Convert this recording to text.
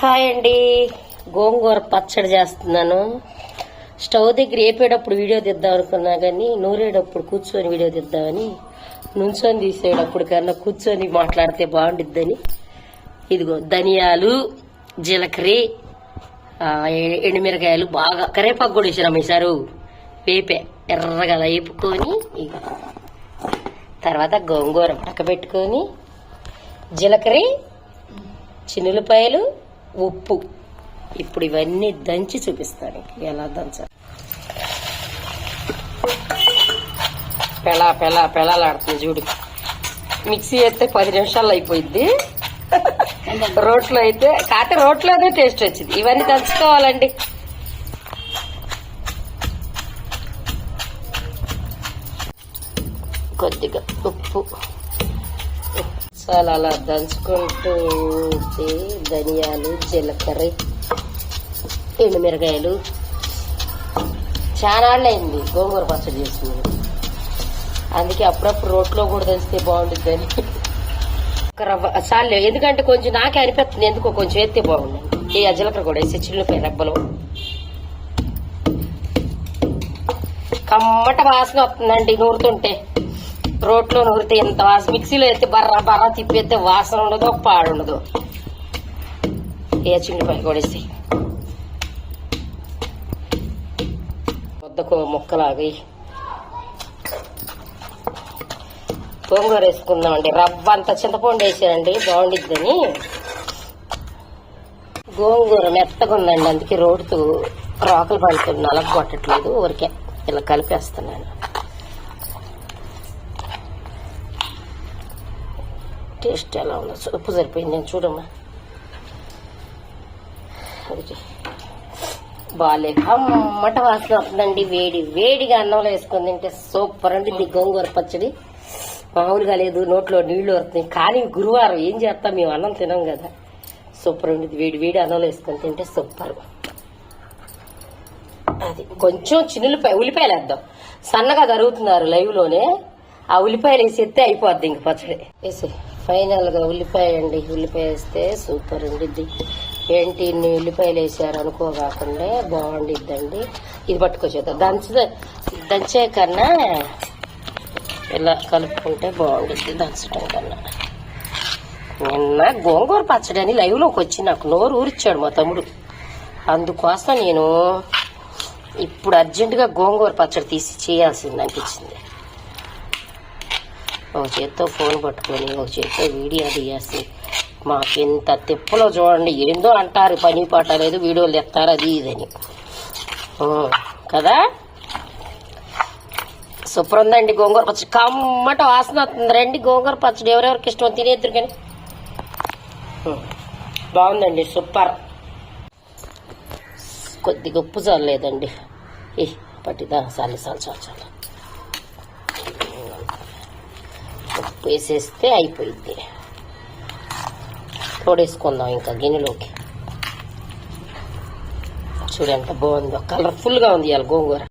Hi అండి. గోంగూర పచ్చడి చేస్తున్నాను. స్టవ్ దగ్గర వేపేటప్పుడు వీడియో తీద్దాం అనుకున్నా కానీ నూరేటప్పుడు కూర్చొని వీడియో తీద్దామని నుంచొని తీసేటప్పుడు కన్నా కూర్చొని మాట్లాడితే బాగుండిద్దని. ఇదిగో ధనియాలు జీలకర్ర ఎండుమిరకాయలు బాగా కరేపాకు కూడా వేసినాం ఈసారు. వేపే ఎర్రగా వేపుకొని తర్వాత గోంగూర పక్కబెట్టుకొని జీలకర్ర చిన్నులపాయలు ఉప్పు. ఇప్పుడు ఇవన్నీ దంచి చూపిస్తాను. ఎలా దంచాలి? పెళా పెళా పెళాలాడుతుంది చూడు. మిక్సీ అయితే పది నిమిషాల్లో అయిపోయింది రోట్లో అయితే కాకపోతే రోట్లోనే టేస్ట్ వచ్చింది. ఇవన్నీ దంచుకోవాలండి. కొద్దిగా ఉప్పు. మసాలా అలా దంచుకుంటూ ఉంటే ధనియాలు జీలకర్ర ఎండుమిరకాయలు చాలా అయింది గోంగూర పచ్చడి చేసింది. అందుకే అప్పుడప్పుడు రోట్లో కూడా దంచితే బాగుంటుందని అని. రవ్వ చాలే ఎందుకంటే కొంచెం నాకే అనిపిస్తుంది ఎందుకో కొంచెం ఎత్తే బాగుంది ఏ జీలకర్ర కూడా వేసి చిల్లిపోయి రెబ్బలు. కమ్మట వాసన వస్తుందండి నూరుతుంటే. రోట్లో నూరితే ఎంత వాసన? మిక్సీలో ఎత్తే బర్రా బర్రా తిప్పేస్తే వాసన ఉండదు పాడు ఉండదు. ఏ చిల్లిపాయలు కొడేసి. వేసి వద్దకు ముక్కలాగి గోంగూర వేసుకుందామండి. రవ్వ అంత చింతపండు వేసానండి బాగుండిద్దని. గోంగూర మెత్తగా ఉందండి అందుకే రోడ్డుతో రాకలు పడుతుంది నలగొట్టట్లేదు ఊరికే ఇలా కలిపేస్తున్నాను. టేస్ట్ ఎలా ఉందో ఉప్పు సరిపోయింది నేను చూడమ్మా. అది బాలే అమ్మట వాసన వస్తుందండి వేడి వేడిగా అన్నంలో వేసుకొని తింటే సూపర్ అండి. ఇది గోంగూర పచ్చడి. మామూలుగా లేదు నోట్లో నీళ్ళు వస్తున్నాయి కానీ గురువారం ఏం చేస్తాం మేము అన్నం తినాం కదా. సూపర్ అండి వేడి వేడి అన్నంలో వేసుకొని తింటే సూపర్. అది కొంచెం చిన్నులపాయ ఉల్లిపాయలు వేద్దాం. సన్నగా జరుగుతున్నారు లైవ్లోనే. ఆ ఉల్లిపాయలు వేసి ఎత్తే అయిపోద్ది ఇంక పచ్చడి. వేసే ఫైనల్గా ఉల్లిపాయ అండి. ఉల్లిపాయ వేస్తే సూపర్ ఉండిద్ది. ఏంటి ఇన్ని ఉల్లిపాయలు వేసారు అనుకోకాకుండా బాగుండిద్దండి. ఇది పట్టుకొచ్చేద్దాం. దంచ దంచే కన్నా ఇలా కలుపుకుంటే బాగుండిద్ది దంచడం కన్నా. నిన్న గోంగూర పచ్చడి అని లైవ్లోకి వచ్చి నాకు నోరు ఊరిచ్చాడు మా తమ్ముడు. అందుకోసం నేను ఇప్పుడు అర్జెంటుగా గోంగూర పచ్చడి తీసి చేయాల్సింది అనిపించింది. ఒక చేత్తో ఫోన్ పట్టుకొని ఒక చేత్తో వీడియో తీయాల్సి. ఇంత తిప్పలో చూడండి ఏందో అంటారు పని పాట లేదు వీడియోలు తెస్తారు అది ఇదని కదా? సూపర్ ఉందండి గోంగూర పచ్చడి. కమ్మట వాసన వస్తుంది. రండి గోంగూర పచ్చడి. ఎవరెవరికి ఇష్టం తినేద్దరు కానీ. బాగుందండి సూపర్. కొద్దిగా ఉప్పు చాలేదండి ఏ పట్టిదా? చాలు చాలు చాలు చాలు ఉప్పు వేసేస్తే అయిపోయింది తోడేసుకుందాం ఇంకా గిన్నెలోకి చూడు ఎంత బాగుందో కలర్ఫుల్గా ఉంది ఇవాళ గోంగూర